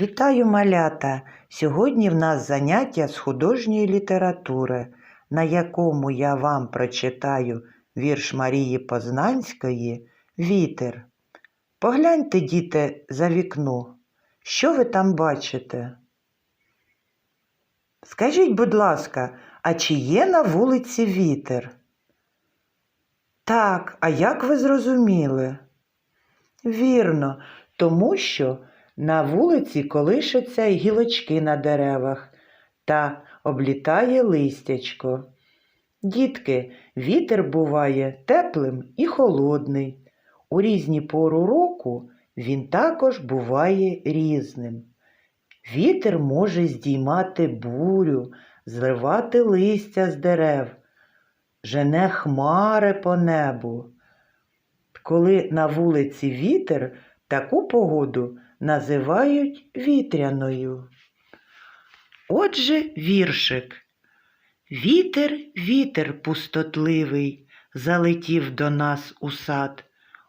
Вітаю малята! Сьогодні в нас заняття з художньої літератури, на якому я вам прочитаю вірш Марії Познанської Вітер. Погляньте, діти, за вікно. Що ви там бачите? Скажіть, будь ласка, а чи є на вулиці вітер? Так, а як ви зрозуміли? Вірно, тому що на вулиці колишаться гілочки на деревах та облітає листячко. Дітки, вітер буває теплим і холодний. У різні пору року він також буває різним. Вітер може здіймати бурю, зривати листя з дерев, жене хмари по небу. Коли на вулиці вітер, таку погоду називають вітряною. Отже, віршик. Вітер, вітер пустотливий, залетів до нас у сад,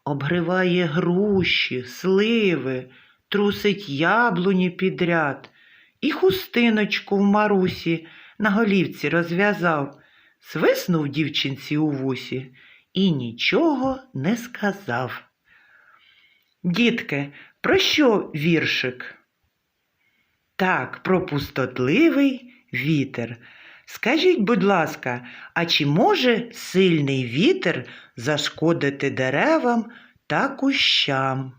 обгриває груші, сливи, трусить яблуні підряд, і хустиночку в марусі на голівці розв'язав, свиснув дівчинці у вусі і нічого не сказав. Дітки, про що віршик? Так, про пустотливий вітер. Скажіть, будь ласка, а чи може сильний вітер зашкодити деревам та кущам?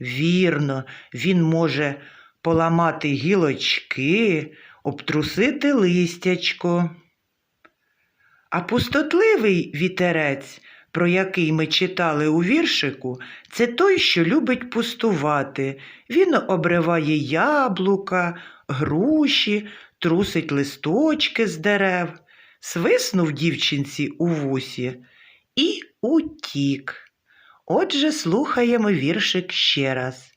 Вірно, він може поламати гілочки, обтрусити листячко. А пустотливий вітерець, про який ми читали у віршику, це той, що любить пустувати. Він обриває яблука, груші, трусить листочки з дерев, свиснув дівчинці у вусі і утік. Отже, слухаємо віршик ще раз.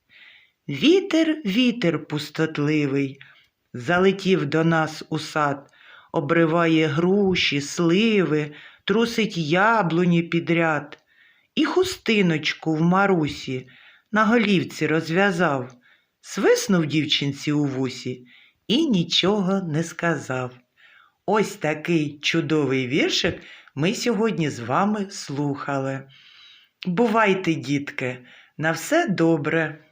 Вітер, вітер пустотливий, залетів до нас у сад, обриває груші, сливи, трусить яблуні підряд, і хустиночку в марусі на голівці розв'язав, свиснув дівчинці у вусі і нічого не сказав. Ось такий чудовий віршик ми сьогодні з вами слухали. Бувайте, дітки, на все добре!